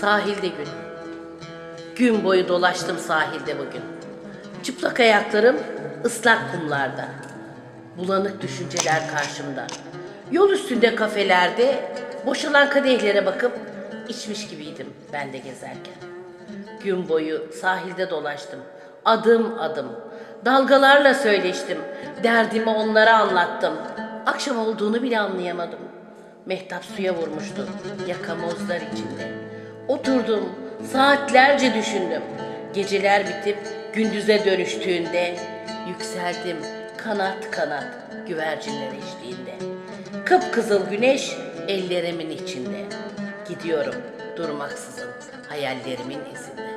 sahilde gün. Gün boyu dolaştım sahilde bugün. Çıplak ayaklarım ıslak kumlarda. Bulanık düşünceler karşımda. Yol üstünde kafelerde boşalan kadehlere bakıp içmiş gibiydim ben de gezerken. Gün boyu sahilde dolaştım. Adım adım. Dalgalarla söyleştim. Derdimi onlara anlattım. Akşam olduğunu bile anlayamadım. Mehtap suya vurmuştu. Yakamozlar içinde. Oturdum. Saatlerce düşündüm. Geceler bitip gündüze dönüştüğünde yükseldim kanat kanat güvercinler eşliğinde. Kıpkızıl güneş ellerimin içinde. Gidiyorum durmaksızın hayallerimin izinde.